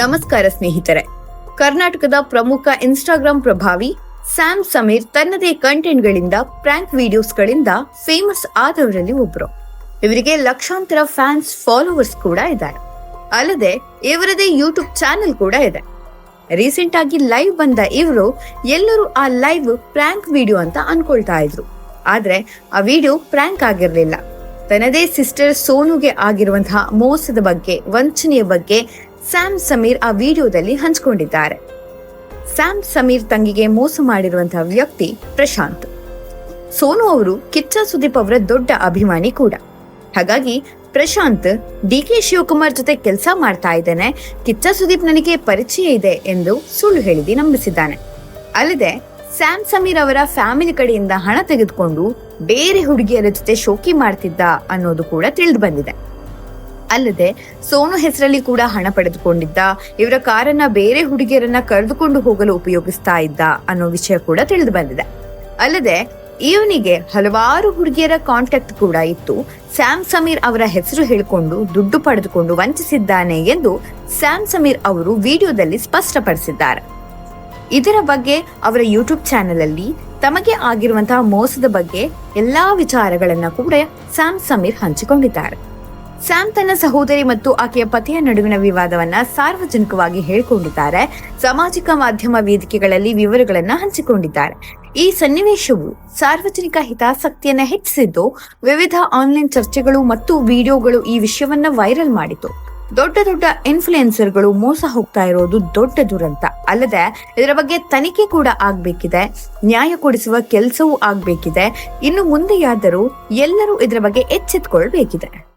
ನಮಸ್ಕಾರ ಸ್ನೇಹಿತರೆ. ಕರ್ನಾಟಕದ ಪ್ರಮುಖ ಇನ್ಸ್ಟಾಗ್ರಾಮ್ ಪ್ರಭಾವಿ ಸ್ಯಾಮ್ ಸಮೀರ್ ತನ್ನದೇ ಕಂಟೆಂಟ್ಗಳಿಂದ ಪ್ರ್ಯಾಂಕ್ ವಿಡಿಯೋಸ್ಗಳಿಂದ ಫೇಮಸ್ ಆದವರಲ್ಲಿ ಒಬ್ರು. ಇವರಿಗೆ ಲಕ್ಷಾಂತರ ಫ್ಯಾನ್ಸ್ ಫಾಲೋವರ್ಸ್ ಕೂಡ ಇದ್ದಾರೆ. ಅಲ್ಲದೆ ಇವರದೇ ಯೂಟ್ಯೂಬ್ ಚಾನೆಲ್ ಕೂಡ ಇದೆ. ರೀಸೆಂಟ್ ಆಗಿ ಲೈವ್ ಬಂದ ಇವರು ಎಲ್ಲರೂ ಆ ಲೈವ್ ಪ್ರ್ಯಾಂಕ್ ವಿಡಿಯೋ ಅಂತ ಅನ್ಕೊಳ್ತಾ ಇದ್ರು. ಆದ್ರೆ ಆ ವಿಡಿಯೋ ಪ್ರ್ಯಾಂಕ್ ಆಗಿರಲಿಲ್ಲ. ತನ್ನದೇ ಸಿಸ್ಟರ್ ಸೋನುಗೆ ಆಗಿರುವಂತಹ ಮೋಸದ ಬಗ್ಗೆ, ವಂಚನೆಯ ಬಗ್ಗೆ ಸ್ಯಾಮ್ ಸಮೀರ್ ಆ ವಿಡಿಯೋದಲ್ಲಿ ಹಂಚಿಕೊಂಡಿದ್ದಾರೆ. ಸ್ಯಾಮ್ ಸಮೀರ್ ತಂಗಿಗೆ ಮೋಸ ಮಾಡಿರುವಂತಹ ವ್ಯಕ್ತಿ ಪ್ರಶಾಂತ್. ಸೋನು ಅವರು ಕಿಚ್ಚ ಸುದೀಪ್ ಅವರ ದೊಡ್ಡ ಅಭಿಮಾನಿ ಕೂಡ. ಹಾಗಾಗಿ ಪ್ರಶಾಂತ್ ಡಿ ಕೆ ಶಿವಕುಮಾರ್ ಜೊತೆ ಕೆಲಸ ಮಾಡ್ತಾ ಇದ್ದಾನೆ, ಕಿಚ್ಚ ಸುದೀಪ್ ನನಗೆ ಪರಿಚಯ ಇದೆ ಎಂದು ಸುಳ್ಳು ಹೇಳಿದಿ ನಂಬಿಸಿದ್ದಾನೆ. ಅಲ್ಲದೆ ಸ್ಯಾಮ್ ಸಮೀರ್ ಅವರ ಫ್ಯಾಮಿಲಿ ಕಡೆಯಿಂದ ಹಣ ತೆಗೆದುಕೊಂಡು ಬೇರೆ ಹುಡುಗಿಯರ ಜೊತೆ ಶೋಕಿ ಮಾಡ್ತಿದ್ದ ಅನ್ನೋದು ಕೂಡ ತಿಳಿದು ಬಂದಿದೆ. ಅಲ್ಲದೆ ಸೋನು ಹೆಸರಲ್ಲಿ ಕೂಡ ಹಣ ಪಡೆದುಕೊಂಡಿದ್ದ, ಇವರ ಕಾರನ್ನ ಬೇರೆ ಹುಡುಗಿಯರನ್ನ ಕರೆದುಕೊಂಡು ಹೋಗಲು ಉಪಯೋಗಿಸ್ತಾ ಇದ್ದ ಅನ್ನೋ ವಿಷಯ ಕೂಡ ತಿಳಿದು ಬಂದಿದೆ. ಅಲ್ಲದೆ ಇವನಿಗೆ ಹಲವಾರು ಹುಡುಗಿಯರ ಕಾಂಟ್ಯಾಕ್ಟ್ ಕೂಡ ಇತ್ತು. ಸ್ಯಾಮ್ ಸಮೀರ್ ಅವರ ಹೆಸರು ಹೇಳಿಕೊಂಡು ದುಡ್ಡು ಪಡೆದುಕೊಂಡು ವಂಚಿಸಿದ್ದಾನೆ ಎಂದು ಸ್ಯಾಮ್ ಸಮೀರ್ ಅವರು ವಿಡಿಯೋದಲ್ಲಿ ಸ್ಪಷ್ಟಪಡಿಸಿದ್ದಾರೆ. ಇದರ ಬಗ್ಗೆ ಅವರ ಯೂಟ್ಯೂಬ್ ಚಾನೆಲ್ ಅಲ್ಲಿ ತಮಗೆ ಆಗಿರುವಂತಹ ಮೋಸದ ಬಗ್ಗೆ ಎಲ್ಲಾ ವಿಚಾರಗಳನ್ನ ಕೂಡ ಸ್ಯಾಮ್ ಸಮೀರ್ ಹಂಚಿಕೊಂಡಿದ್ದಾರೆ. ಸ್ಯಾಮ್ ತನ್ನ ಸಹೋದರಿ ಮತ್ತು ಆಕೆಯ ಪತಿಯ ನಡುವಿನ ವಿವಾದವನ್ನ ಸಾರ್ವಜನಿಕವಾಗಿ ಹೇಳಿಕೊಂಡಿದ್ದಾರೆ. ಸಾಮಾಜಿಕ ಮಾಧ್ಯಮ ವೇದಿಕೆಗಳಲ್ಲಿ ವಿವರಗಳನ್ನ ಹಂಚಿಕೊಂಡಿದ್ದಾರೆ. ಈ ಸನ್ನಿವೇಶವು ಸಾರ್ವಜನಿಕ ಹಿತಾಸಕ್ತಿಯನ್ನ ಹೆಚ್ಚಿಸಿದ್ದು, ವಿವಿಧ ಆನ್ಲೈನ್ ಚರ್ಚೆಗಳು ಮತ್ತು ವಿಡಿಯೋಗಳು ಈ ವಿಷಯವನ್ನ ವೈರಲ್ ಮಾಡಿತು. ದೊಡ್ಡ ದೊಡ್ಡ ಇನ್ಫ್ಲುಯೆನ್ಸರ್ಗಳು ಮೋಸ ಹೋಗ್ತಾ ಇರೋದು ದೊಡ್ಡ ದುರಂತ. ಅಲ್ಲದೆ, ಇದರ ಬಗ್ಗೆ ತನಿಖೆ ಕೂಡ ಆಗ್ಬೇಕಿದೆ. ನ್ಯಾಯ ಕೊಡಿಸುವ ಕೆಲಸವೂ ಆಗ್ಬೇಕಿದೆ. ಇನ್ನು ಮುಂದೆಯಾದರೂ ಎಲ್ಲರೂ ಇದರ ಬಗ್ಗೆ ಎಚ್ಚೆತ್ಕೊಳ್ಬೇಕಿದೆ.